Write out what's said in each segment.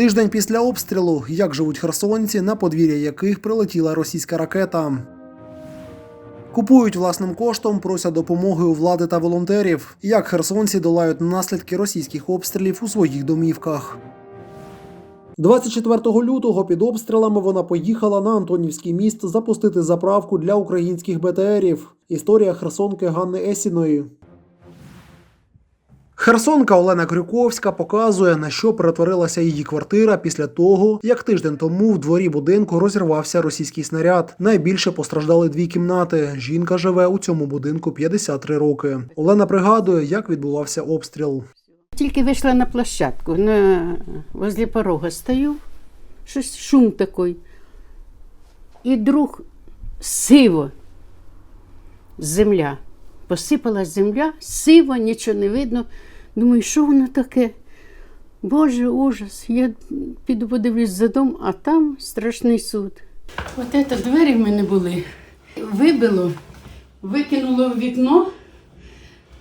Тиждень після обстрілу, як живуть херсонці, на подвір'я яких прилетіла російська ракета. Купують власним коштом, просять допомоги у влади та волонтерів. Як херсонці долають наслідки російських обстрілів у своїх домівках. 24 лютого під обстрілами вона поїхала на Антонівський міст запустити заправку для українських БТРів. Історія херсонки Ганни Есіної. Херсонка Олена Крюковська показує, на що перетворилася її квартира після того, як тиждень тому в дворі будинку розірвався російський снаряд. Найбільше постраждали дві кімнати. Жінка живе у цьому будинку 53 роки. Олена пригадує, як відбувався обстріл. Тільки вийшла на площадку, на, возле порога стою, щось шум такий. І друг сиво, земля. Посипалась земля, сиво, нічого не видно. Думаю, що воно таке? Боже, ужас. Я піду подивлюсь за дом, а там страшний суд. От це двері в мене були. Вибило, викинуло в вікно,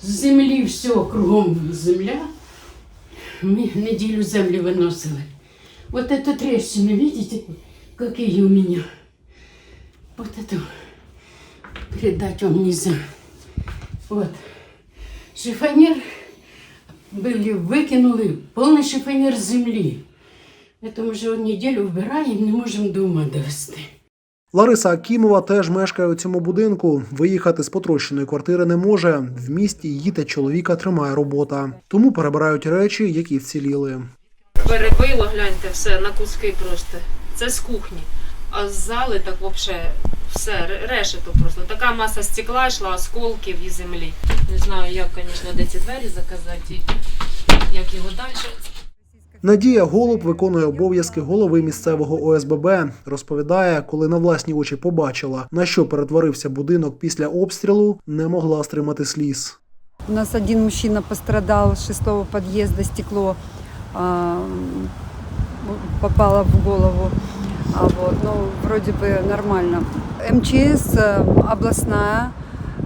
з землі все кругом земля. Мы неделю землю выносили. Вот эту трещину, видите, какие у меня? Вот эту передать вам нельзя. Вот. Шифонер были, выкинули, полный шифонер земли. Это мы уже неделю вбираем, не можем дома довести. Лариса Акімова теж мешкає у цьому будинку. Виїхати з потрощеної квартири не може. В місті її та чоловіка тримає робота. Тому перебирають речі, які вціліли. Перебило, гляньте, все на куски просто. Це з кухні. А з зали так взагалі все, решето просто. Така маса стекла йшла, осколків і землі. Не знаю, як, звісно, де ці двері заказати, і як його далі. Надія Голуб виконує обов'язки голови місцевого ОСББ. Розповідає, коли на власні очі побачила, на що перетворився будинок після обстрілу, не могла стримати сліз. У нас один мужчина пострадал с шестого подъезда, стекло а, попало в голову. А вот, ну, вроде бы нормально. МЧС э, областная,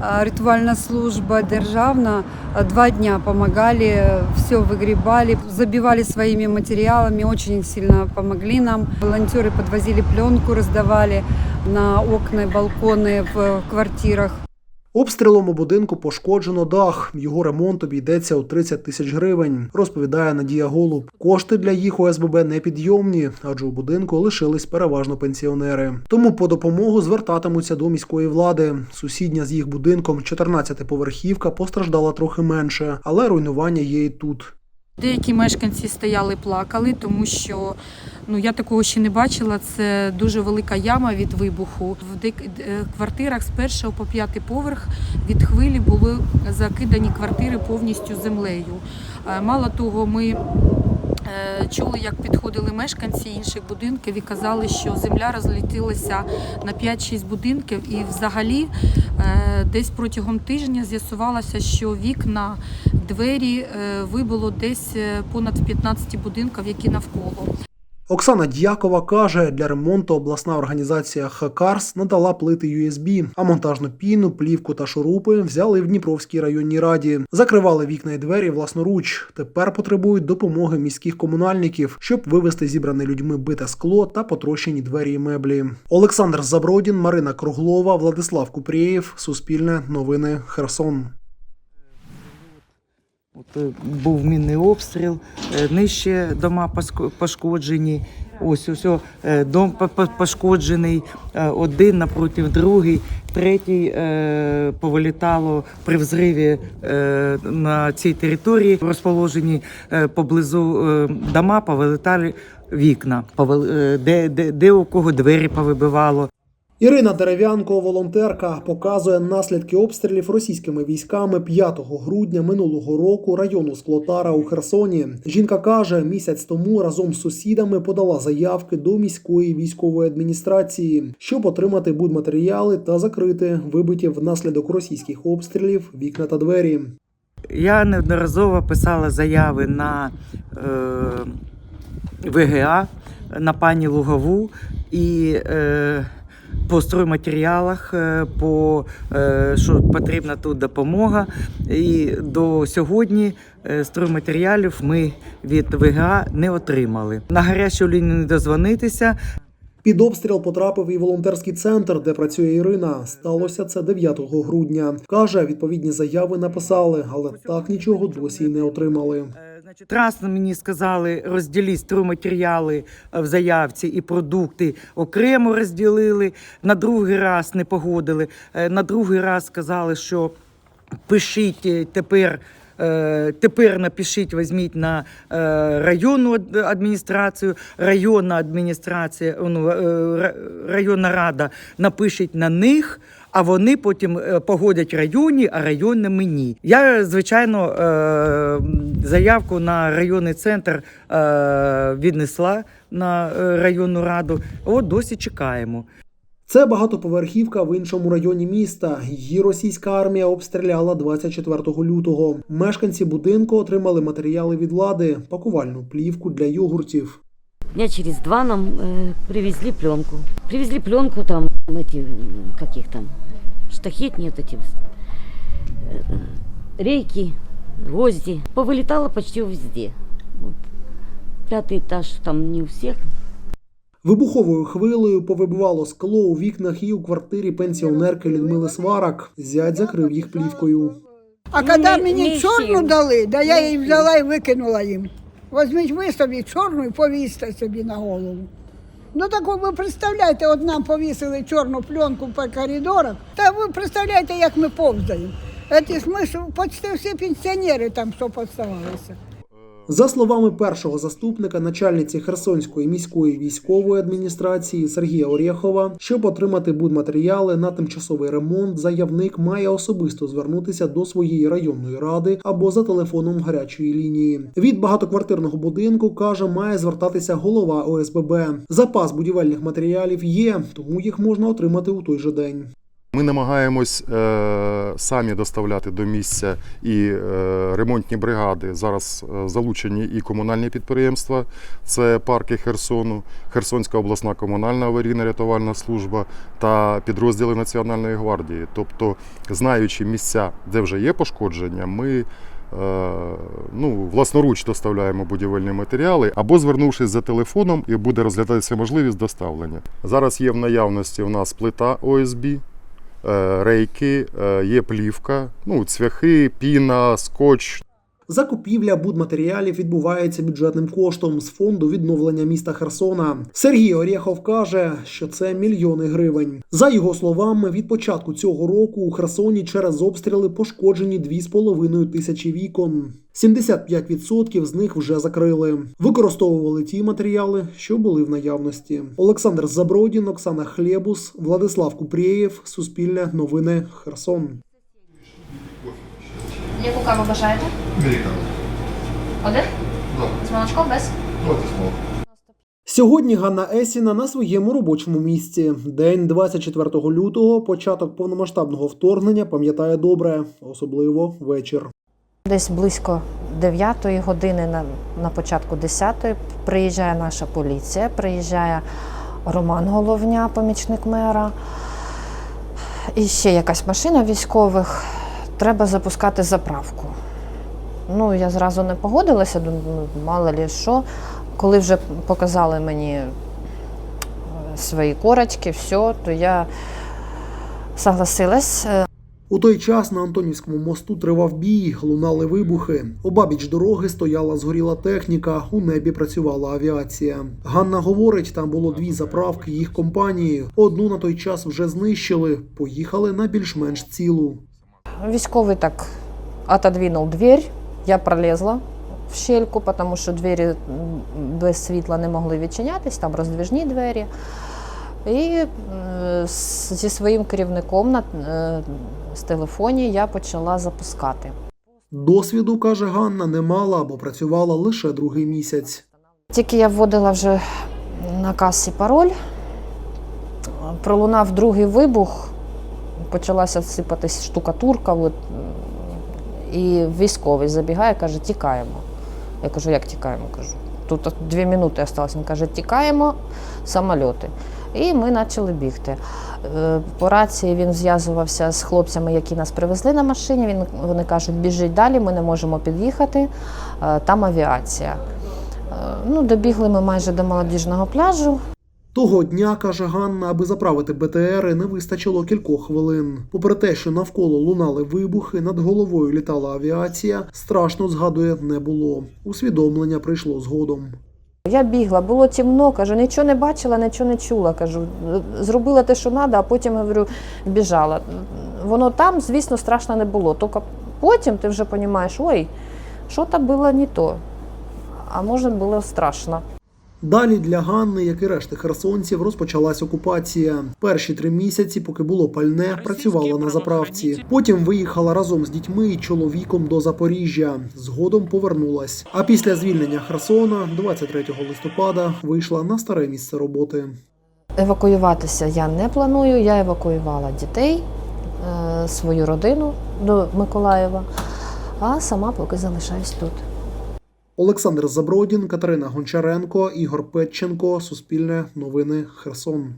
а, ритуальная служба державна а, два дня помогали, все выгребали, забивали своими материалами, очень сильно помогли нам. Волонтеры подвозили пленку, раздавали на окна и балконы в квартирах. Обстрілом у будинку пошкоджено дах. Його ремонт обійдеться у 30 тисяч гривень, розповідає Надія Голуб. Кошти для їх ОСББ непідйомні, адже у будинку лишились переважно пенсіонери. Тому по допомогу звертатимуться до міської влади. Сусідня з їх будинком 14-поверхівка постраждала трохи менше, але руйнування є і тут. Деякі мешканці стояли, плакали, тому що ну я такого ще не бачила. Це дуже велика яма від вибуху. В е, квартирах з першого по п'ятий поверх від хвилі були закидані квартири повністю землею. Е, Мало того, ми е, чули, як підходили мешканці інших будинків і казали, що земля розлетілася на 5-6 будинків, і взагалі десь протягом тижня з'ясувалося, що вікна, двері е, вибило десь е, понад в 15 будинків, які навколо. Оксана Дякова каже, для ремонту обласна організація Хакарс надала плити USB, а монтажну піну, плівку та шурупи взяли в Дніпровській районній раді. Закривали вікна і двері власноруч. Тепер потребують допомоги міських комунальників, щоб вивезти зібране людьми бите скло та потрощені двері і меблі. Олександр Забродін, Марина Круглова, Владислав Купрієв, Суспільне новини Херсон. Е, був мінний обстріл, е, нижче дома пошкоджені. Ось ось е, дом по- по- пошкоджений, один напротив другий, третій повилітало при взриві на цій території. Розположені поблизу дома, повилітали вікна, де, де, де у кого двері повибивало. Ірина Дерев'янко, волонтерка, показує наслідки обстрілів російськими військами 5 грудня минулого року району Склотара у Херсоні. Жінка каже, місяць тому разом з сусідами подала заявки до міської військової адміністрації, щоб отримати будматеріали та закрити вибиті внаслідок російських обстрілів вікна та двері. Я неодноразово писала заяви на е, ВГА, на пані Лугову, і е, по стройматеріалах, е, по е, що потрібна тут допомога. І до сьогодні е, стройматеріалів ми від ВГА не отримали. На гарячу лінію не дозвонитися. Під обстріл потрапив і волонтерський центр, де працює Ірина. Сталося це 9 грудня. Каже, відповідні заяви написали, але так нічого досі не отримали. Значить, раз мені сказали розділіть стройматеріали е, в заявці і продукти окремо розділили. На другий раз не погодили. Е, На другий раз сказали, що пишіть е, тепер. Е, Тепер напишіть, візьміть на е, районну адміністрацію, районна адміністрація, ну, е, районна рада напишіть на них, а вони потім погодять районні, а районне мені. Я, звичайно, заявку на районний центр віднесла на районну раду. От досі чекаємо. Це багатоповерхівка в іншому районі міста. Її російська армія обстріляла 24 лютого. Мешканці будинку отримали матеріали від влади, пакувальну плівку для йогуртів. Дня через два нам э, привезли пленку. Привезли пленку там, эти, м, каких там, штахет нет эти, э, рейки, гвозди. Повылетало почти везде. Вот. Пятый этаж там не у всех, Вибуховою хвилею повибивало скло у вікнах і у квартирі пенсіонерки Людмили Сварак. Зять закрив їх плівкою. А коли мені чорну дали, да я її взяла і викинула їм. Возьміть ви собі чорну і повісьте собі на голову. Ну так ви представляєте, от нам повісили чорну пленку по коридорах. Та ви представляєте, як ми повзаємо. Ці ж ми ж почти всі пенсіонери там що поставалися. За словами першого заступника начальниці Херсонської міської військової адміністрації Сергія Орєхова, щоб отримати будматеріали на тимчасовий ремонт, заявник має особисто звернутися до своєї районної ради або за телефоном гарячої лінії. Від багатоквартирного будинку каже, має звертатися голова ОСББ. Запас будівельних матеріалів є, тому їх можна отримати у той же день. Ми намагаємось е, самі доставляти до місця і е, ремонтні бригади. Зараз е, залучені і комунальні підприємства, це парки Херсону, Херсонська обласна комунальна аварійна рятувальна служба та підрозділи Національної гвардії. Тобто, знаючи місця, де вже є пошкодження, ми е, ну, власноруч доставляємо будівельні матеріали або звернувшись за телефоном, і буде розглядатися можливість доставлення. Зараз є в наявності у нас плита ОСБ, рейки, е, є плівка, ну, цвяхи, піна, скотч, Закупівля будматеріалів відбувається бюджетним коштом з фонду відновлення міста Херсона. Сергій Орєхов каже, що це мільйони гривень. За його словами, від початку цього року у Херсоні через обстріли пошкоджені 2,5 тисячі вікон. 75% з них вже закрили. Використовували ті матеріали, що були в наявності. Олександр Забродін, Оксана Хлєбус, Владислав Купрієв, Суспільне новини, Херсон. Яку каву бажаєте? Американо. Один? З молочком без? Сьогодні Ганна Есіна на своєму робочому місці. День 24 лютого, початок повномасштабного вторгнення, пам'ятає добре, особливо вечір. Десь близько 9-ї години на, на початку 10-ї, приїжджає наша поліція, приїжджає Роман Головня, помічник мера, і ще якась машина військових. Треба запускати заправку. Ну, я зразу не погодилася, мало лі що. Коли вже показали мені е, свої корочки, все, то я согласилась. Е, У той час на Антонівському мосту тривав бій, лунали вибухи. Обабіч дороги стояла згоріла техніка, у небі працювала авіація. Ганна говорить, там було дві заправки їх компанії. Одну на той час вже знищили, поїхали на більш-менш цілу. Військовый так отодвинул дверь, я пролезла в щельку, потому що двері без світла не могли відчинятись, там роздвижні двері. І зі своїм керівником на, з телефоні я почала запускати. Досвіду, каже Ганна, не мала, бо працювала лише другий місяць. Тільки я вводила вже на касі пароль, пролунав другий вибух, почалася сипатись штукатурка. От, і військовий забігає, каже, тікаємо. Я кажу, як тікаємо? Кажу, тут дві минути залишилось. Він каже, тікаємо самольоти. І ми почали бігти. Е, По рації він зв'язувався з хлопцями, які нас привезли на машині. Він, вони кажуть, біжіть далі, ми не можемо під'їхати, е, там авіація. Е, Ну, добігли ми майже до молодіжного пляжу. Того дня, каже Ганна, аби заправити БТРи, не вистачило кількох хвилин. Попри те, що навколо лунали вибухи, над головою літала авіація, страшно згадує не було. Усвідомлення прийшло згодом. Я бігла, було темно, кажу, нічого не бачила, нічого не чула. Кажу, зробила те, що треба, а потім говорю, біжала. Воно там, звісно, страшно не було. Тільки потім ти вже розумієш, ой, що то було не то. А може було страшно. Далі для Ганни, як і решти херсонців, розпочалась окупація. Перші три місяці, поки було пальне, працювала на заправці. Потім виїхала разом з дітьми і чоловіком до Запоріжжя. Згодом повернулась. А після звільнення Херсона, 23 листопада, вийшла на старе місце роботи. Евакуюватися я не планую. Я евакуювала дітей, е, свою родину до Миколаєва, а сама поки залишаюсь тут. Олександр Забродін, Катерина Гончаренко, Ігор Петченко. Суспільне новини Херсон.